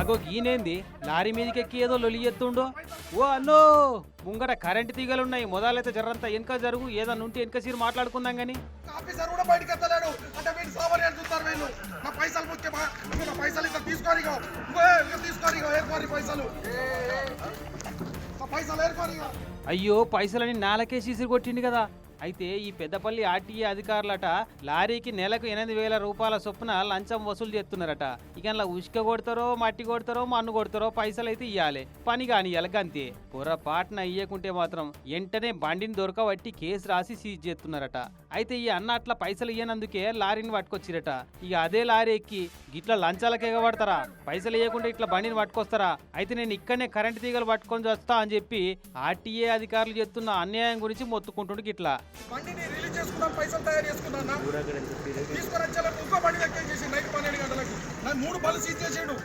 అగో గీనేంది లారీ మీదకి ఎక్కి ఏదో లొలి ఎత్తుండో? ఓ అన్నో! ముంగట కరెంటు తీగలున్నాయి. మొదలైతే జర్రంతా వెనక జరుగు ఏదన్నా ఉంటే వెనక సీరు మాట్లాడుకుందాం గాని. ఆఫీసర్ కూడా బయటకు ఎత్తలేడు. అంటే వీళ్ళు చూస్తారు వీళ్ళు. నా పైసలు ముఖ్యమా నా పైసలు ఇంకా పైసలు. పైసలు అయ్యో పైసలని నాలకే సీసిరి కొట్టిండు కదా. అయితే ఈ పెద్దపల్లి ఆర్టీఏ అధికారులట లారీకి నెలకు ఎనిమిది వేల రూపాయల చొప్పున లంచం వసూలు చేస్తున్నారట. ఇక అలా ఉసుక కొడతారో మట్టి కొడతారో మన్ను కొడతారో పైసలు అయితే ఇవ్వాలి పని కాని ఎలగంతే పొరపాటున ఇయ్యకుంటే మాత్రం వెంటనే బండిని దొరకబట్టి కేసు రాసి సీజ్ చేస్తున్నారట. అయితే ఈ అన్న అట్లా పైసలు ఇయ్యనందుకే లారీని పట్టుకొచ్చిరట. ఇక అదే లారీ ఎక్కి ఇట్లా లంచాలకు ఎగబడతారా? పైసలు ఇవ్వకుండా ఇట్లా బండిని పట్టుకొస్తారా? అయితే నేను ఇక్కడనే కరెంట్ తీగలు పట్టుకొని వస్తా అని చెప్పి ఆర్టీఏ అధికారులు చేస్తున్న అన్యాయం గురించి మొత్తుకుంటుండు గిట్లా. బండిని రిలీజ్ చేసుకున్నాం పైసలు తయారు చేసుకున్నా తీసుకొని వచ్చేలా ఇంకో బండి చేసి నైట్ పన్నెండు గంటలకి. నాకు మూడు బళ్ళు సీజ్ చేసాడు.